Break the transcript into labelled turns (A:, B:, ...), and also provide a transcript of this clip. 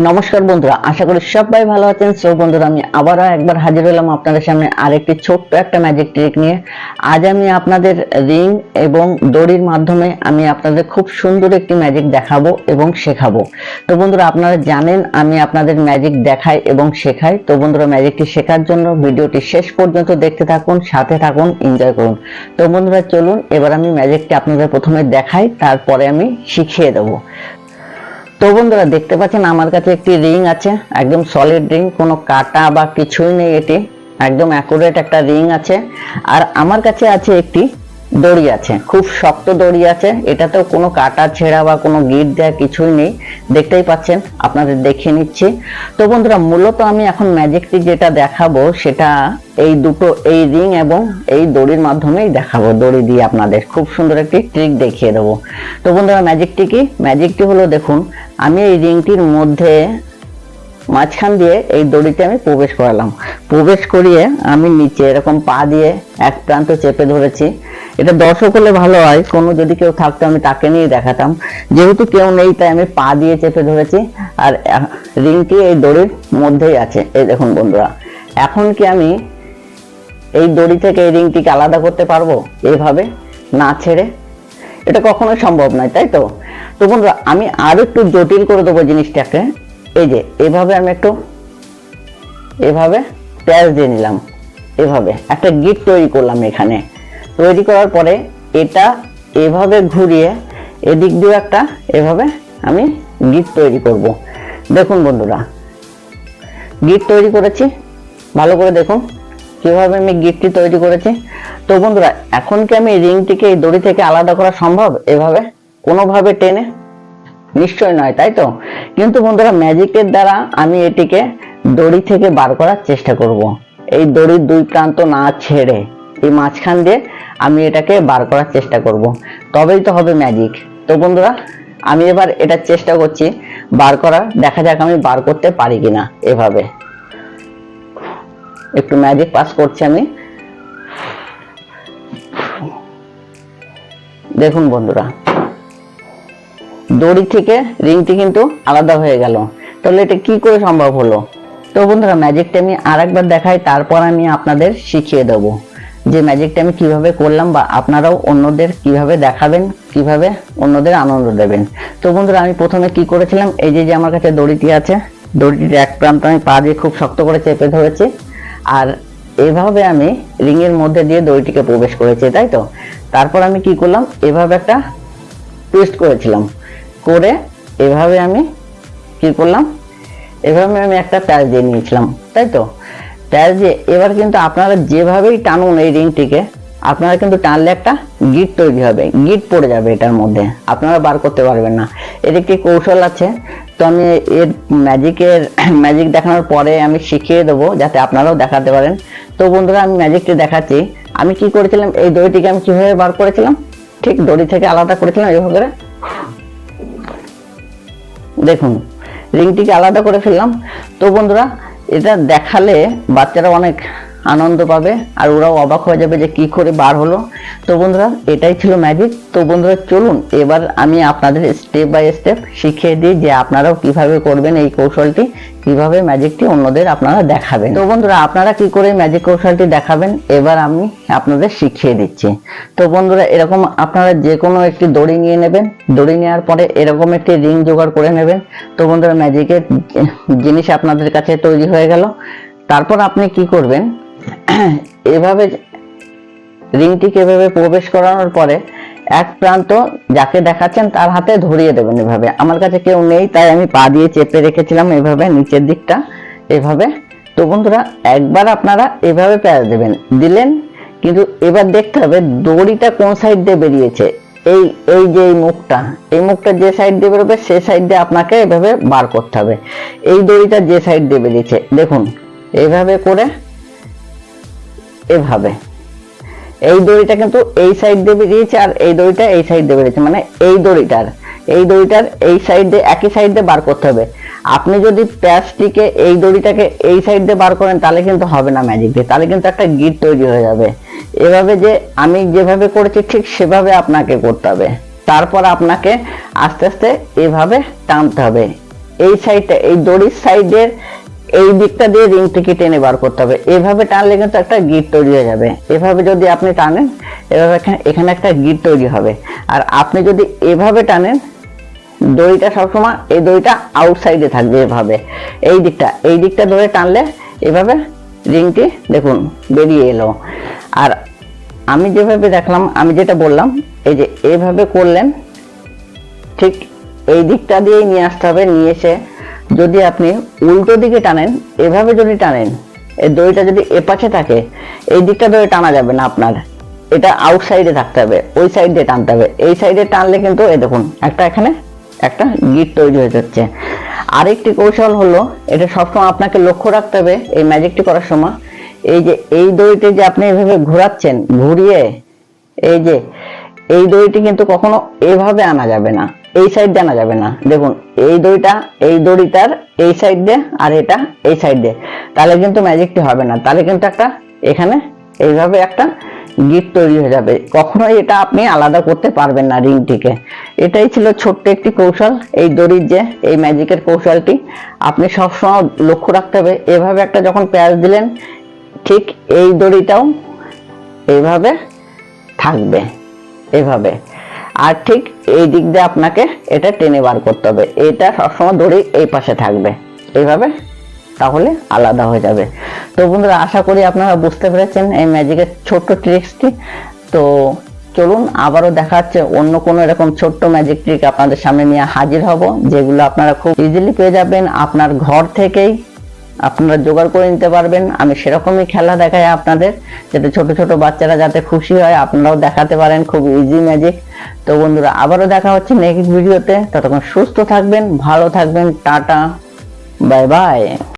A: নমস্কার বন্ধুরা, আশা করি সবাই ভালো আছেন। সো বন্ধুরা, আমি আবারও একবার হাজির হলাম আপনাদের সামনে আরেকটি ছোট্ট একটা ম্যাজিক ট্রিক নিয়ে। আজ আমি আপনাদের রিং এবং দড়ির মাধ্যমে আমি আপনাদের খুব সুন্দর একটি ম্যাজিক দেখাবো এবং শেখাবো। তো বন্ধুরা, আপনারা জানেন আমি আপনাদের ম্যাজিক দেখাই এবং শেখাই। তো বন্ধুরা ম্যাজিকটি শেখার জন্য ভিডিওটি শেষ পর্যন্ত দেখতে থাকুন, সাথে থাকুন এনজয় করুন। তো বন্ধুরা, চলুন, এবার আমি ম্যাজিকটি আপনাদের প্রথমে দেখাই, তারপরে আমি শিখিয়ে দেবো। তো বন্ধুরা, দেখতে পাচ্ছেন আমার কাছে একটি রিং আছে, একদম সলিড রিং কোনো কাটা বা কিছুই নেই এটি, একদম অ্যাকুরেট একটা রিং আছে। আর আমার কাছে আছে একটি দড়ি আছে। খুব শক্ত দড়ি আছে। এটাতেও কোনো কাটা ছেঁড়া বা কোনো গিট দেওয়া কিছুই নেই। দেখতেই পাচ্ছেন, আপনাদের দেখিয়ে নিচ্ছি। তো বন্ধুরা, মূলত আমি এখন ম্যাজিকটি যেটা দেখাবো, সেটা এই দুটো, এই রিং এবং এই দড়ির মাধ্যমেই দেখাবো। দড়ি দিয়ে আপনাদের খুব সুন্দর একটি ট্রিক দেখিয়ে দেবো। তো বন্ধুরা ম্যাজিকটি কি? ম্যাজিকটি হলো, দেখুন, আমি এই রিংটির মধ্যে মাঝখান দিয়ে এই দড়িতে আমি প্রবেশ করালাম। প্রবেশ করিয়ে আমি নিচে এরকম পা দিয়ে এক প্রান্ত চেপে ধরেছি। এটা দর্শক হলে ভালো হয়। কোনো যদি কেউ থাকতো, আমি তাকে নিয়ে দেখাতাম। যেহেতু কেউ নেই, তাই আমি পা দিয়ে চেপে ধরেছি। আর রিংটি এই দড়ির মধ্যেই আছে। এই দেখুন বন্ধুরা, এখন কি আমি এই দড়ি থেকে এই রিংটিকে আলাদা করতে পারব এইভাবে, না ছেড়ে? এটা কখনোই সম্ভব নয়, তাই তো? তো বন্ধুরা, আমি আরও একটু জটিল করে দেবো জিনিসটাকে। এই যে, এভাবে আমি একটু, এভাবে প্যাচ দিয়ে নিলাম। এভাবে, একটা গিট তৈরি করলাম এখানে। তৈরি করার পরে এটা এভাবে ঘুরিয়ে এদিক দিয়ে একটা এভাবে আমি গিট তৈরি করব। দেখুন বন্ধুরা, গিট তৈরি করেছি। ভালো করে দেখুন কীভাবে আমি গিটটি তৈরি করেছি। তো বন্ধুরা, এখন কি আমি রিংটিকে এই দড়ি থেকে আলাদা করা সম্ভব? এভাবে কোনোভাবে টেনে? নিশ্চয় নয়, তাই তো? কিন্তু বন্ধুরা, ম্যাজিকের দ্বারা আমি এটিকে দড়ি থেকে বার করার চেষ্টা করব। এই দড়ির দুই প্রান্ত না ছেড়ে, এই মাঝখান দিয়ে আমি এটাকে বার করার চেষ্টা করব। তবেই তো হবে ম্যাজিক তো বন্ধুরা, আমি এবার এটা চেষ্টা করছি বার করার। দেখা যাক আমি বার করতে পারি কিনা এভাবে। একটু ম্যাজিক পাস করছি আমি। দেখুন বন্ধুরা, দড়ি থেকে রিংটি কিন্তু আলাদা হয়ে গেল। তাহলে এটা কি করে সম্ভব হলো? তো বন্ধুরা ম্যাজিকটা আমি আরেকবার দেখাই, তারপর আমি আপনাদের শিখিয়ে দেবো। যে ম্যাজিকটা আমি কীভাবে করলাম বা আপনারাও অন্যদের কীভাবে দেখাবেন, কীভাবে অন্যদের আনন্দ দেবেন। তো বন্ধুরা, আমি প্রথমে কি করেছিলাম? এই যে যে আমার কাছে দড়িটি আছে, দড়িটির এক প্রান্ত আমি পা দিয়ে খুব শক্ত করে চেপে ধরেছি। আর এভাবে আমি রিংয়ের মধ্যে দিয়ে দড়িটিকে প্রবেশ করেছি, তাই তো? তারপর আমি কি করলাম? এভাবে একটা টুইস্ট করেছিলাম। করে এভাবে আমি কি করলাম? এভাবে আমি একটা প্যাচ দিয়ে নিয়েছিলাম, তাই তো? দিয়ে এবার কিন্তু আপনারা যেভাবেই টানুন এই রিংটিকে, আপনারা কিন্তু টানলে একটা গিট তৈরি হবে, গিট পড়ে যাবে এটার মধ্যে, আপনারা বার করতে পারবেন না। এর একটি কৌশল আছে, তো আমি এর ম্যাজিকের, ম্যাজিক দেখানোর পরে আমি শিখিয়ে দেবো, যাতে আপনারাও দেখাতে পারেন। তো বন্ধুরা, আমি ম্যাজিকটি দেখাচ্ছি। আমি কি করেছিলাম, এই দড়িটিকে আমি কীভাবে বার করেছিলাম? ঠিক দড়ি থেকে আলাদা করেছিলাম এভাবে করে। দেখুন, রিংটিকে আলাদা করে ফেললাম। তো বন্ধুরা এটা দেখালে বাচ্চারা অনেক আনন্দ পাবে আর ওরাও অবাক হয়ে যাবে যে কি করে বার হলো। তো বন্ধুরা, এটাই ছিল ম্যাজিক তো বন্ধুরা, চলুন, এবার আমি আপনাদের স্টেপ বাই স্টেপ শিখিয়ে দিই যে আপনারাও কীভাবে করবেন এই কৌশলটি, কীভাবে ম্যাজিকটি অন্যদের আপনারা দেখাবেন। তো বন্ধুরা, আপনারা কি করে ম্যাজিক কৌশলটি দেখাবেন? এবার আমি আপনাদের শিখিয়ে দিচ্ছি। তো বন্ধুরা, এরকম আপনারা যে কোনো একটি দড়ি নিয়ে নেবেন। দড়ি নেওয়ার পরে এরকম একটি রিং জোগাড় করে নেবেন। তো বন্ধুরা ম্যাজিকের জিনিস আপনাদের কাছে তৈরি হয়ে গেল। তারপর আপনি কি করবেন? এভাবে রিংটিকে এভাবে প্রবেশ করানোর পরে এক প্রান্ত যাকে দেখাচ্ছেন তার হাতে ধরিয়ে দেবেন এভাবে। আমার কাছে কেউ নেই, তাই আমি পা দিয়ে চেপে রেখেছিলাম এভাবে, নিচের দিকটা এভাবে। তো বন্ধুরা, একবার আপনারা এভাবে প্যাচ দেবেন। দিলেন, কিন্তু এবার দেখতে হবে দড়িটা কোন সাইড দিয়ে বেরিয়েছে। এই এই যে এই মুখটা এই মুখটা যে সাইড দিয়ে বেরোবে, সে সাইড দিয়ে আপনাকে এভাবে বার করতে হবে। এই দড়িটা যে সাইড দিয়ে বেরিয়েছে, দেখুন এইভাবে করে এভাবে। এই দড়িটা কিন্তু এই সাইড দিয়ে বেরিয়েছে আর এই দড়িটা এই সাইড দিয়ে বেরিয়েছে। মানে এই দড়িটার এই দড়িটার এই সাইড দিয়ে, একই সাইড দিয়ে বার করতে হবে। আপনি যদি প্যাচটিকে এই দড়িটাকে এই সাইড দিয়ে বার করেন, তাহলে কিন্তু হবে না ম্যাজিক দিয়ে। তাহলে কিন্তু একটা গিট তৈরি হয়ে যাবে। এভাবে যে আমি যেভাবে করেছি, ঠিক সেভাবে আপনাকে করতে হবে। তারপর আপনাকে আস্তে আস্তে এভাবে টানতে হবে। এই সাইডটা এই দড়ির সাইডের এই দিকটা দিয়ে রিং রিংটিকে টেনে বার করতে হবে। এভাবে টানলে কিন্তু একটা গিট তৈরি হয়ে যাবে। এভাবে যদি আপনি টানেন, এভাবে এখানে একটা গিট তৈরি হবে। আর আপনি যদি এভাবে টানেন, দড়িটা সবসময় এই দড়িটা আউটসাইডে থাকবে এভাবে। এই দিকটা এই দিকটা ধরে টানলে এভাবে রিংটি দেখুন, বেরিয়ে এলো। আর আমি যেভাবে দেখলাম, আমি যেটা বললাম, এই যে এভাবে করলেন, ঠিক এই দিকটা দিয়েই নিয়ে আসতে হবে, নিয়ে এসে যদি আপনি উল্টো দিকে টানেন, এভাবে যদি টানেন, এই দড়িটা যদি এপাশে থাকে, এই দিকটা ধরে টানা যাবে না আপনার। এটা আউটসাইডে থাকতে হবে, ওই সাইড দিয়ে টানতে হবে। এই সাইডে টানলে কিন্তু, এই দেখুন, একটা এখানে একটা গিট তৈরি হয়ে যাচ্ছে। আরেকটি কৌশল হলো, এটা সবসময় আপনাকে লক্ষ্য রাখতে হবে এই ম্যাজিকটি করার সময়। এই যে, এই দড়িতে যে আপনি এভাবে ঘোরাচ্ছেন, ঘুরিয়ে, এই যে, এই দড়িটি কিন্তু কখনো এভাবে আনা যাবে না। এই সাইড আনা যাবে না। দেখুন, এই দড়িটা, এই দড়িটার এই সাইড দিয়ে আর এটা এই সাইড দিয়ে। তাহলে কিন্তু ম্যাজিকটি হবে না। তাহলে কিন্তু একটা এখানে এইভাবে একটা গিট তৈরি হয়ে যাবে। কখনোই এটা আপনি আলাদা করতে পারবেন না রিংটিকে। এটাই ছিল ছোট্ট একটি কৌশল। এই দড়ির যে, এই ম্যাজিকের কৌশলটি আপনি সবসময় লক্ষ্য রাখতে হবে। এভাবে একটা যখন পেঁয়াজ দিলেন, ঠিক এই দড়িটাও এইভাবে থাকবে। এভাবে। আর ঠিক এই দিক দিয়ে আপনাকে এটা টেনে বার করতে হবে। এটা সবসময় দড়ি এই পাশে থাকবে। এইভাবে তাহলে আলাদা হয়ে যাবে। তো বন্ধুরা, আশা করি আপনারা বুঝতে পেরেছেন এই ম্যাজিকের ছোট্ট ট্রিক্সটি তো চলুন, আবারও দেখা যাচ্ছে অন্য কোনো এরকম ছোট্ট ম্যাজিক ট্রিক আপনাদের সামনে নিয়ে হাজির হব, যেগুলো আপনারা খুব ইজিলি পেয়ে যাবেন। আপনার ঘর থেকেই আপনারা জোগাড় করে নিতে পারবেন। আমি সেরকমই খেলা দেখাই আপনাদের, যাতে ছোট ছোট বাচ্চারা যাতে খুশি হয়, আপনারাও দেখাতে পারেন। খুব ইজি ম্যাজিক তো বন্ধুরা, আবারও দেখা হচ্ছে নেক্সট ভিডিওতে ততক্ষণ সুস্থ থাকবেন, ভালো থাকবেন, টাটা বাই বাই